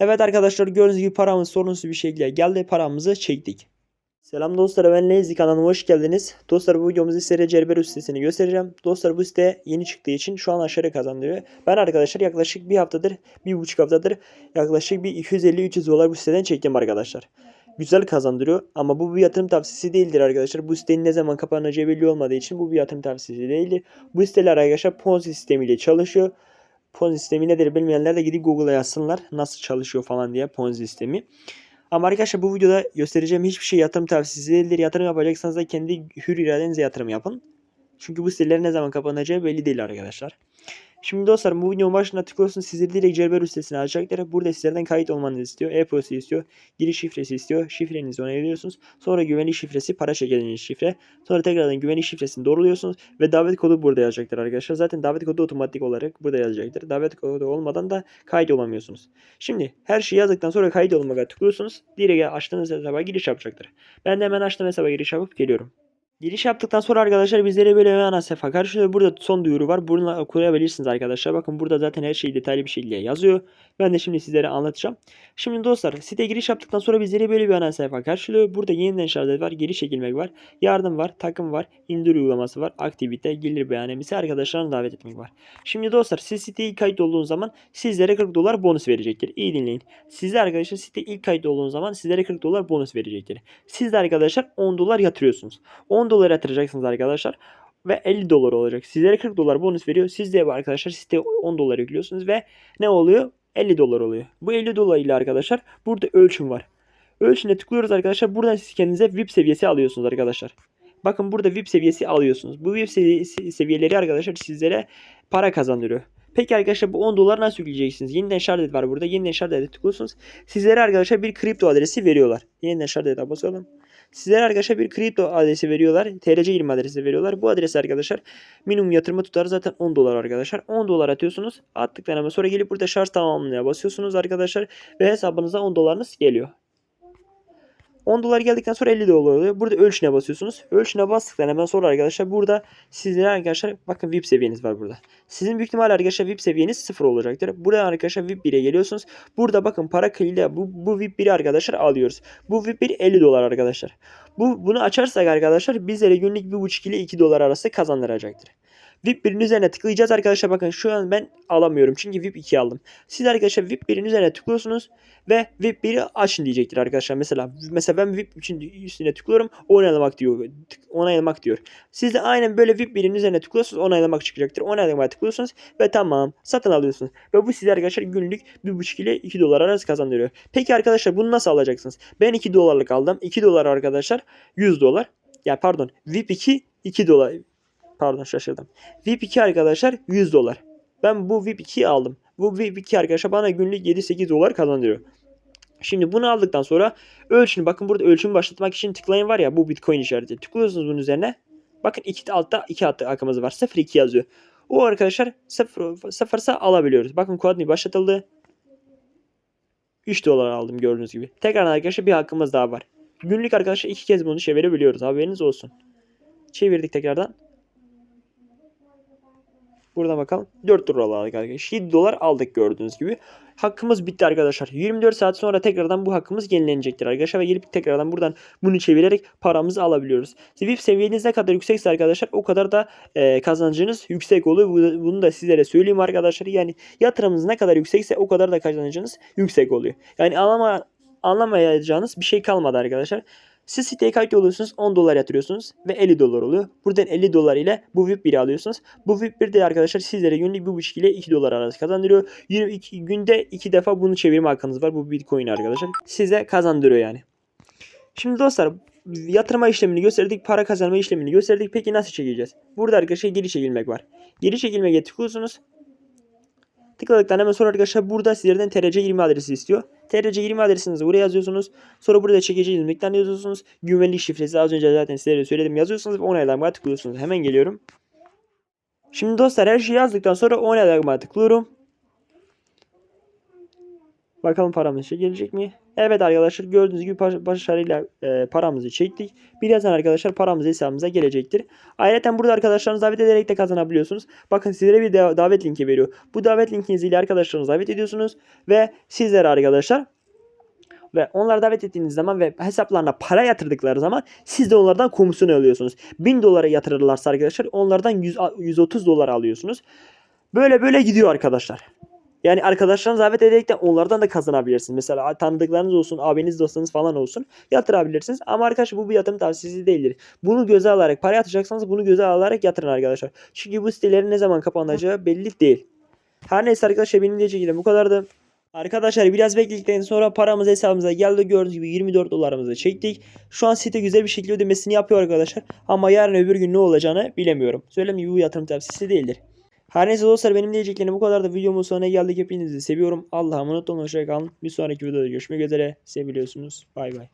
Evet arkadaşlar gördüğünüz gibi paramız sorunsuz bir şekilde geldi. Paramızı çektik. Selam dostlar ben Lazy kanalıma hoş geldiniz. Dostlar bu videomuzda sizlere Cerberus sitesini göstereceğim. Dostlar bu site yeni çıktığı için şu an aşağıya kazandırıyor. Ben arkadaşlar yaklaşık bir haftadır, bir buçuk haftadır yaklaşık bir 250-300 dolar bu siteden çektim arkadaşlar. Güzel kazandırıyor ama bu bir yatırım tavsiyesi değildir arkadaşlar. Bu sitenin ne zaman kapanacağı belli olmadığı için bu bir yatırım tavsiyesi değildir. Bu siteler arkadaşlar Ponzi sistemiyle çalışıyor. Ponzi sistemi nedir bilmeyenler de gidip Google'a yazsınlar. Nasıl çalışıyor falan diye Ponzi sistemi. Ama arkadaşlar bu videoda göstereceğim hiçbir şey yatırım tavsiyesi değildir. Yatırım yapacaksanız da kendi hür iradenizle yatırım yapın. Çünkü bu siteler ne zaman kapanacağı belli değil arkadaşlar. Şimdi dostlar bu videonun başına tıklıyorsunuz. Sizleri direkt Cerberus sitesine alacaklar. Burada sizlerden kayıt olmanızı istiyor. E-posta istiyor. Giriş şifresi istiyor. Şifrenizi onayluyorsunuz. Sonra güvenlik şifresi para çekildiğiniz şifre. Sonra tekrardan güvenlik şifresini doğruluyorsunuz. Ve davet kodu burada yazacaktır arkadaşlar. Zaten davet kodu otomatik olarak burada yazacaktır. Davet kodu olmadan da kayıt olamıyorsunuz. Şimdi her şeyi yazdıktan sonra kayıt olmaya tıklıyorsunuz. Direkt açtığınız hesaba giriş yapacaktır. Ben de hemen açtığım hesaba giriş yapıp geliyorum. Giriş yaptıktan sonra arkadaşlar bizlere böyle ana sayfa karşılıyor. Burada son duyuru var. Bununla okuyabilirsiniz arkadaşlar. Bakın burada zaten her şey detaylı bir şekilde yazıyor. Ben de şimdi sizlere anlatacağım. Şimdi dostlar site giriş yaptıktan sonra bizleri böyle bir ana sayfa karşılıyor. Burada yeniden şarj var, geri çekilmek var, yardım var, takım var, indir uygulaması var, aktivite, gelir beyanımızı arkadaşlarını davet etmek var. Şimdi dostlar siz siteye ilk kayıt olduğunuz zaman sizlere 40 dolar bonus verecektir. İyi dinleyin. Sizde arkadaşlar site ilk kayıt olduğunuz zaman sizlere 40 dolar bonus verecektir. Siz de arkadaşlar 10 dolar yatırıyorsunuz. 10 dolar yatıracaksınız arkadaşlar ve 50 dolar olacak. Sizlere 40 dolar bonus veriyor. Siz de arkadaşlar siteye 10 dolar yüklüyorsunuz ve ne oluyor? 50 dolar oluyor. Bu 50 dolar ile arkadaşlar burada ölçüm var. Ölçüne tıklıyoruz arkadaşlar. Buradan siz kendinize VIP seviyesi alıyorsunuz arkadaşlar. Bakın burada VIP seviyesi alıyorsunuz. Bu VIP seviyeleri arkadaşlar sizlere para kazandırıyor. Peki arkadaşlar bu 10 dolar nasıl yükleyeceksiniz? Yeniden şart var burada. Yeniden şart tıklıyorsunuz. Sizlere arkadaşlar bir kripto adresi veriyorlar. Yeniden şart ede basalım. Sizlere arkadaşlar bir kripto adresi veriyorlar. TRC20 adresi veriyorlar. Bu adresi arkadaşlar minimum yatırma tutarı zaten 10 dolar arkadaşlar. 10 dolar atıyorsunuz. Attıktan hemen sonra gelip burada şarj tamamlamaya basıyorsunuz arkadaşlar. Ve hesabınıza 10 dolarınız geliyor. 10 dolar geldikten sonra 50 dolar oluyor. Burada ölçüne basıyorsunuz. Ölçüne bastıktan hemen sonra arkadaşlar burada sizlere arkadaşlar bakın VIP seviyeniz var burada. Sizin büyük ihtimalle arkadaşlar VIP seviyeniz 0 olacaktır. Burada arkadaşlar VIP 1'e geliyorsunuz. Burada bakın para kıyıyla bu, bu VIP 1'i arkadaşlar alıyoruz. Bu VIP 1 50 dolar arkadaşlar. Bu bunu açarsak arkadaşlar bizlere günlük 1.5 ile 2 dolar arası kazandıracaktır. VIP 1'in üzerine tıklayacağız arkadaşlar. Bakın şu an ben alamıyorum. Çünkü VIP 2 aldım. Siz arkadaşlar VIP 1'in üzerine tıklıyorsunuz ve VIP 1'i açın diyecektir arkadaşlar. Mesela mesela ben VIP için üstüne tıklıyorum. Onaylamak diyor. Onaylamak diyor. Siz de aynen böyle VIP 1'in üzerine tıklıyorsunuz. Onaylamak çıkacaktır. Onaylamaya tıklıyorsunuz ve tamam satın alıyorsunuz. Ve bu size arkadaşlar günlük 1.5 ile 2 dolar arası kazandırıyor. Peki arkadaşlar bunu nasıl alacaksınız? Ben 2 dolarlık aldım. 2 dolar arkadaşlar 100 dolar. Ya pardon VIP 2 2 dolar. Pardon şaşırdım. VIP 2 arkadaşlar 100 dolar. Ben bu VIP 2'yi aldım. Bu VIP 2 arkadaşlar bana günlük 7-8 dolar kazandırıyor. Şimdi bunu aldıktan sonra ölçünü bakın burada ölçümü başlatmak için tıklayın var ya bu Bitcoin işareti. Tıklıyorsunuz bunun üzerine. Bakın iki altta 2 hattı hakkımız var. 0-2 yazıyor. O arkadaşlar 0 sıfırsa alabiliyoruz. Bakın Quadmi başlatıldı. 3 dolar aldım gördüğünüz gibi. Tekrar arkadaşlar bir hakkımız daha var. Günlük arkadaşlar iki kez bunu çevirebiliyoruz. Haberiniz olsun. Çevirdik tekrardan. Buradan bakalım. 4 dolar aldık arkadaşlar. 7 dolar aldık gördüğünüz gibi. Hakkımız bitti arkadaşlar. 24 saat sonra tekrardan bu hakkımız yenilenecektir arkadaşlar. Ve gelip tekrardan buradan bunu çevirerek paramızı alabiliyoruz. VIP seviyeniz ne kadar yüksekse arkadaşlar o kadar da e, kazancınız yüksek oluyor. Bu- Bunu da sizlere söyleyeyim arkadaşlar. Yani yatırımınız ne kadar yüksekse o kadar da kazancınız yüksek oluyor. Yani anlama, anlamayacağınız bir şey kalmadı arkadaşlar. Siz siteye kayıt oluyorsunuz 10 dolar yatırıyorsunuz ve 50 dolar oluyor. Buradan 50 dolar ile bu VIP 1'i alıyorsunuz. Bu VIP 1 de arkadaşlar sizlere günlük 1.5 ile 2 dolar arası kazandırıyor. 22 günde 2 defa bunu çevirme hakkınız var bu Bitcoin arkadaşlar. Size kazandırıyor yani. Şimdi dostlar yatırma işlemini gösterdik, para kazanma işlemini gösterdik. Peki nasıl çekeceğiz? Burada arkadaşlar geri çekilmek var. Geri çekilmeye tıklıyorsunuz. Tıkladıktan hemen sonra arkadaşlar burada sizlerden TRC20 adresi istiyor. TRC20 adresinizi buraya yazıyorsunuz. Sonra burada çekeceğiniz miktarını yazıyorsunuz. Güvenlik şifresi az önce zaten sizlere söyledim yazıyorsunuz ve onaylamaya tıklıyorsunuz. Hemen geliyorum. Şimdi dostlar her şeyi yazdıktan sonra onaylamaya tıklıyorum. Bakalım paramız işe gelecek mi? Evet arkadaşlar gördüğünüz gibi baş- başarıyla e, paramızı çektik. Birazdan arkadaşlar paramız hesabımıza gelecektir. Ayrıca burada arkadaşlarınızı davet ederek de kazanabiliyorsunuz. Bakın sizlere bir da- davet linki veriyor. Bu davet linkiniyle arkadaşlarınızı davet ediyorsunuz. Ve sizler arkadaşlar ve onları davet ettiğiniz zaman ve hesaplarına para yatırdıkları zaman siz de onlardan komisyon alıyorsunuz. 1000 dolara yatırırlarsa arkadaşlar onlardan 100, 130 dolar alıyorsunuz. Böyle böyle gidiyor arkadaşlar. Yani arkadaşlarınızı davet ederek de onlardan da kazanabilirsiniz. Mesela tanıdıklarınız olsun, abiniz dostunuz falan olsun yatırabilirsiniz. Ama arkadaşlar bu bir yatırım tavsiyesi değildir. Bunu göze alarak para yatıracaksanız bunu göze alarak yatırın arkadaşlar. Çünkü bu sitelerin ne zaman kapanacağı belli değil. Her neyse arkadaşlar benim diyeceklerim bu kadardı. Arkadaşlar biraz bekledikten sonra paramız hesabımıza geldi. Gördüğünüz gibi 24 dolarımızı çektik. Şu an site güzel bir şekilde ödemesini yapıyor arkadaşlar. Ama yarın öbür gün ne olacağını bilemiyorum. Söylediğim bu yatırım tavsiyesi değildir. Her neyse dostlar benim diyeceklerim bu kadar da videomun sonuna geldik. Hepinizi seviyorum. Allah'a emanet olun. Hoşçakalın. Bir sonraki videoda görüşmek üzere. Seviliyorsunuz. Bay bay.